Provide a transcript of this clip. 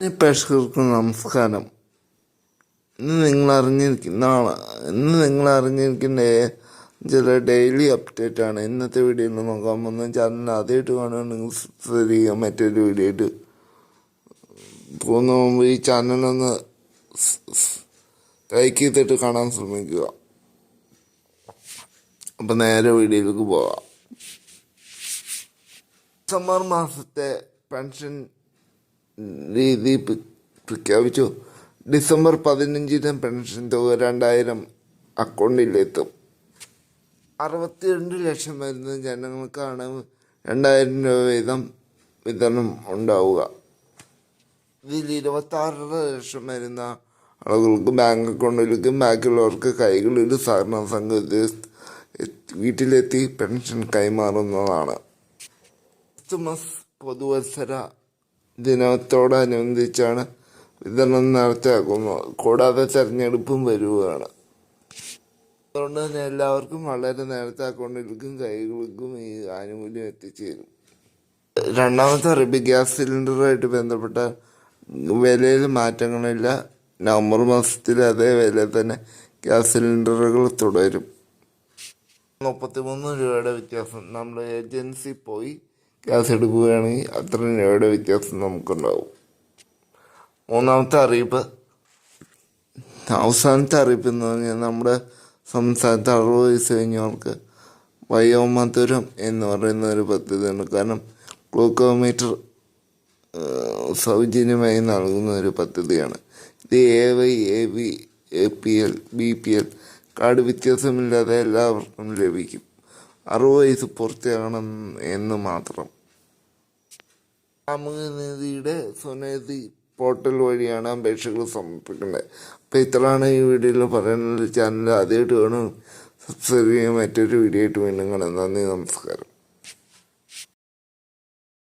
പ്രേക്ഷകർക്ക് നമസ്കാരം. ഇന്ന് നിങ്ങൾ അറിഞ്ഞിരിക്കുന്ന ആൾ ഇന്ന് നിങ്ങൾ അറിഞ്ഞിരിക്കുന്ന ചില ഡെയിലി അപ്ഡേറ്റ് ആണ് ഇന്നത്തെ വീഡിയോയിൽ നോക്കാൻ പോകുന്ന ചാനൽ ആദ്യമായിട്ട് കാണുകയാണെങ്കിൽ സബ്സ്ക്രൈബ് മറ്റൊരു വീഡിയോ ആയിട്ട് പോകുന്ന മുമ്പ് ഈ ചാനലൊന്ന് ലൈക്ക് ചെയ്തിട്ട് കാണാൻ ശ്രമിക്കുക. അപ്പം നേരെ വീഡിയോയിലേക്ക് പോവാം ഡിസംബർ മാസത്തെ പെൻഷൻ രീതി പ്ര- പ്രഖ്യാപിച്ചു. ഡിസംബർ പതിനഞ്ചിന് പെൻഷൻ തുക രണ്ടായിരം അക്കൗണ്ടിലെത്തും. അറുപത്തിരണ്ട് ലക്ഷം വരുന്ന ജനങ്ങൾക്കാണ് രണ്ടായിരം രൂപ വീതം വിതരണം ഉണ്ടാവുക. ഇതിൽ ഇരുപത്തി ആറര ലക്ഷം വരുന്ന ആളുകൾക്ക് ബാങ്ക് അക്കൗണ്ടിലേക്കും ബാക്കിയുള്ളവർക്ക് കൈകളിൽ സഹകരണ സംഘത്തിൽ വീട്ടിലെത്തി പെൻഷൻ കൈമാറുന്നതാണ്. ക്രിസ്തുമസ് പുതുവത്സര ദിനത്തോടനുബന്ധിച്ചാണ് വിതരണം നടത്തിയാക്കുന്നത് കൂടാതെ തെരഞ്ഞെടുപ്പും വരികയാണ് അതുകൊണ്ട് തന്നെ എല്ലാവർക്കും വളരെ നേരത്തെ അക്കൗണ്ടിലേക്കും കൈകൾക്കും ഈ ആനുകൂല്യം എത്തിച്ചേരും. രണ്ടാമത്തെ റിബി ഗ്യാസ് സിലിണ്ടറുമായിട്ട് ബന്ധപ്പെട്ട വിലയിൽ മാറ്റങ്ങളില്ല. നവംബർ മാസത്തിൽ അതേ വില തന്നെ ഗ്യാസ് സിലിണ്ടറുകൾ തുടരും. മുപ്പത്തിമൂന്ന് രൂപയുടെ വ്യത്യാസം. നമ്മൾ ഏജൻസി പോയി ഗ്യാസ് എടുക്കുകയാണെങ്കിൽ അത്ര രൂപയുടെ വ്യത്യാസം നമുക്കുണ്ടാവും. മൂന്നാമത്തെ അറിയിപ്പ്. അവസാനത്തെ അറിയിപ്പ് എന്ന് പറഞ്ഞാൽ നമ്മുടെ സംസ്ഥാനത്ത് അറുപത് വയസ്സ് കഴിഞ്ഞവർക്ക് വയോമധുരം എന്ന് പറയുന്ന ഒരു പദ്ധതിയുണ്ട്. കാരണം ഗ്ലൂക്കോമീറ്റർ സൗജന്യമായി നൽകുന്ന ഒരു പദ്ധതിയാണ്. ഇത് A Y A V A P L B P L card വ്യത്യാസമില്ലാതെ എല്ലാവർക്കും ലഭിക്കും. അറുപത് വയസ്സ് പൂർത്തിയാകണം എന്ന് മാത്രം. സാമൂഹ്യനീതിയുടെ സ്വനീതി പോർട്ടൽ വഴിയാണ് അപേക്ഷകൾ സമർപ്പിക്കേണ്ടത് അപ്പോൾ ഇത്രയാണ് ഈ വീഡിയോയിൽ പറയുന്നത് ചാനൽ ആദ്യമായിട്ട് വേണം സബ്സ്ക്രൈബ് ചെയ്യാൻ മറ്റൊരു വീഡിയോ ആയിട്ട് വീണ്ടും കാണാം. നന്ദി നമസ്കാരം.